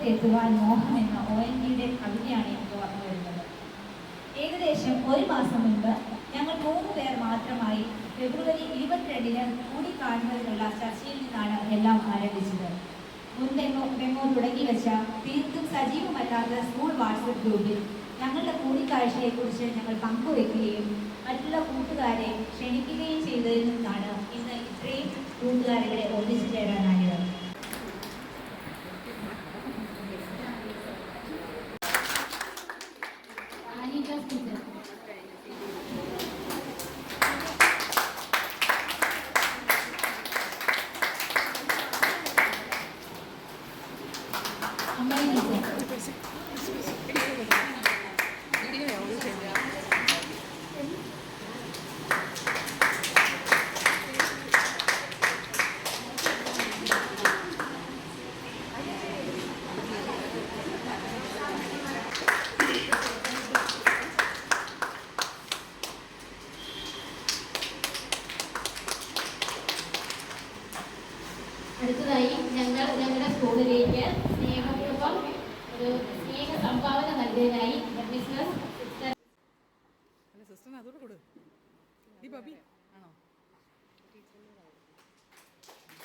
ഇരുമുറ്റത്തെത്തുവാൻ മോഹം എന്ന O N ജിയുടെ കവിതയാണ് എനിക്ക് വന്നു വരുന്നത്. ഏകദേശം ഒരു മാസം മുൻപ് ഞങ്ങൾ മൂന്ന് പേർ മാത്രമായി ഫെബ്രുവരി ഇരുപത്തിരണ്ടിന് കൂടിക്കാണുന്നതിനുള്ള ചർച്ചയിൽ നിന്നാണ് എല്ലാം ആരംഭിച്ചത്. മുൻപെങ്ങോ മെമ്മോ തുടങ്ങി വെച്ച തീർത്തും സജീവമല്ലാത്ത സ്കൂൾ വാട്സപ്പ് ഗ്രൂപ്പിൽ ഞങ്ങളുടെ കൂടിക്കാഴ്ചയെക്കുറിച്ച് ഞങ്ങൾ പങ്കുവെക്കുകയും മറ്റുള്ള കൂട്ടുകാരെ ക്ഷണിക്കുകയും ചെയ്തതിൽ നിന്നാണ് ഇന്ന് ഇത്രയും കൂട്ടുകാരെ ഒന്നിച്ചു ചേരാനായത് അടുത്തതായി ഞങ്ങൾ ഞങ്ങളുടെ സ്കൂളിലേക്ക് സ്നേഹപൂർവം ഒരു സ്നേഹ സംഭാവന നൽകിയതിനായി ബിസിനസ്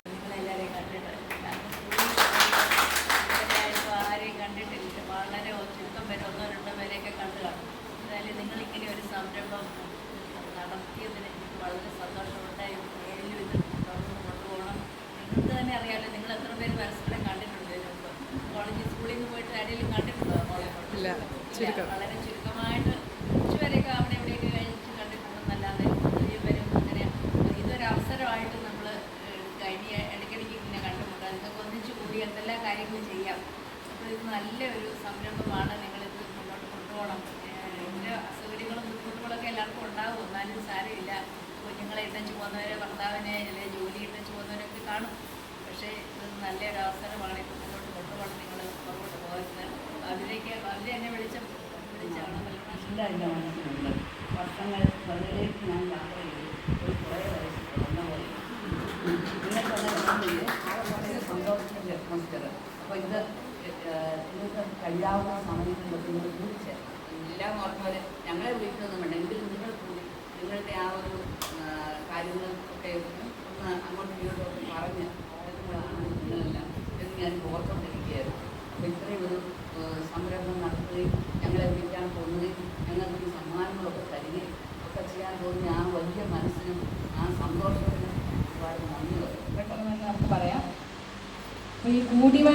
നിങ്ങളെല്ലാവരെയും കണ്ടിട്ട് ഞാനിപ്പോൾ ആരെയും കണ്ടിട്ടില്ല. വളരെ ചുരുക്കം പേര് ഒന്നോ രണ്ടോ പേരെയൊക്കെ കണ്ടു കാണും. എന്തായാലും നിങ്ങളിങ്ങനെ ഒരു സംരംഭം നടത്തിയതിന് എനിക്ക് വളരെ സന്തോഷമുണ്ട് നിങ്ങൾക്ക് തന്നെ അറിയാമല്ലോ നിങ്ങൾ എത്ര പേര് പരസ്പരം കണ്ടിട്ടുണ്ട് ഇതിന് കോളേജ് സ്കൂളിൽ നിന്ന് പോയിട്ട് ആരെങ്കിലും കണ്ടിട്ടുണ്ടോ ഇല്ല, ചുരുക്കം. വളരെ ചുരുക്കമായിട്ട് കുറച്ചുപേരെയൊക്കെ അവിടെ ഇവിടെയൊക്കെ കഴിച്ച് കണ്ടിട്ടുണ്ടെന്നല്ലാതെ വലിയ പേരും അങ്ങനെ ഇതൊരു അവസരമായിട്ട് നമ്മൾ കഴിഞ്ഞ ഇടയ്ക്കിടയ്ക്ക് ഇങ്ങനെ കണ്ടുമുട്ടാം. നിങ്ങൾക്ക് ഒന്നിച്ചു കൂടി എന്തെല്ലാം കാര്യങ്ങൾ ചെയ്യാം. അപ്പോൾ ഇത് നല്ലൊരു ഇല്ല എന്റെ മനസ്സിലുണ്ട് വർഷങ്ങൾ ഞാൻ യാത്ര ചെയ്തു. ഒരു കുറേ വയസ്സ് വന്ന പോലെ. നിങ്ങൾക്കങ്ങനെ വളരെ സന്തോഷത്തിന്റെ അറ്റ്മോസ്ഫിയർ അപ്പോൾ ഇത് ഏഹ്, നിങ്ങൾക്ക് കഴിയാവുന്ന സമയങ്ങളിലൊക്കെ നിങ്ങൾ കൂടിച്ചേരണം എല്ലാം ഓർമ്മ ഞങ്ങളെ വിളിക്കുന്നൊന്നും വേണ്ട. എങ്കിലും നിങ്ങൾ കൂടി. നിങ്ങളുടെ ആ ഒരു Moody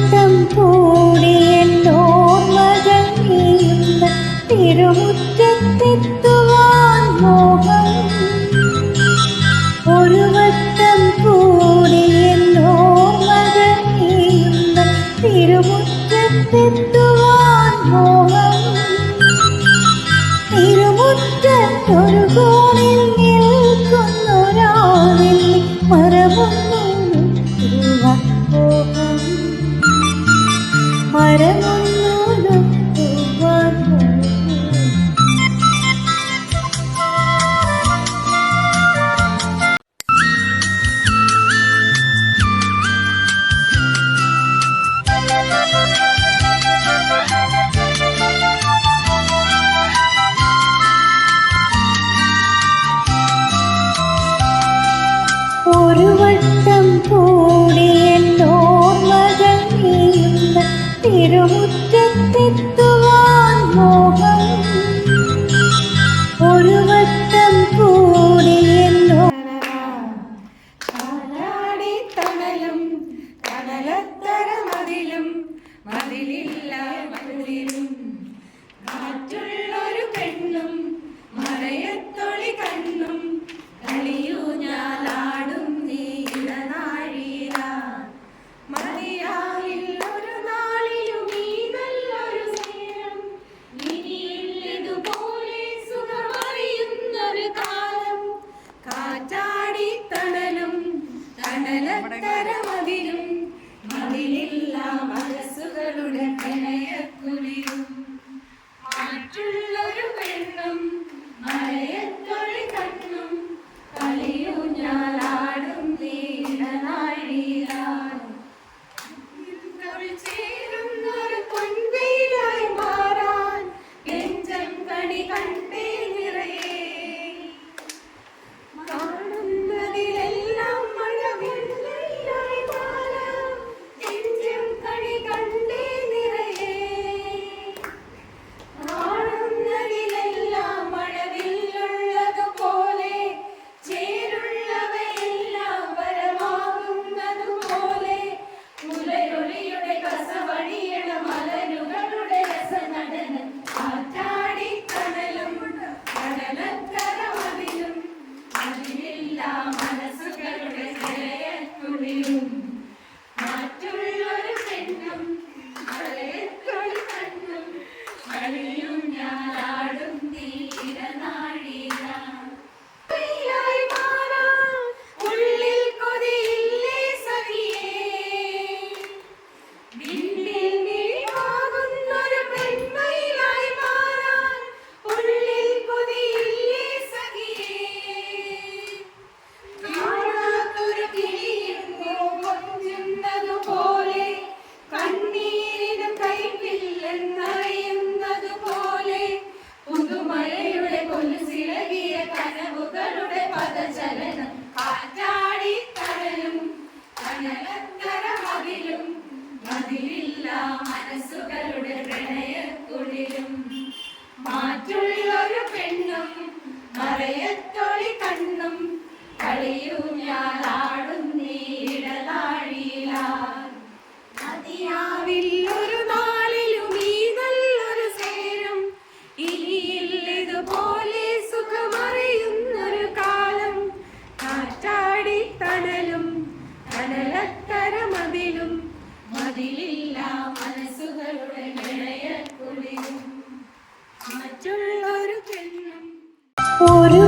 ഒരു വട്ടം ഒരു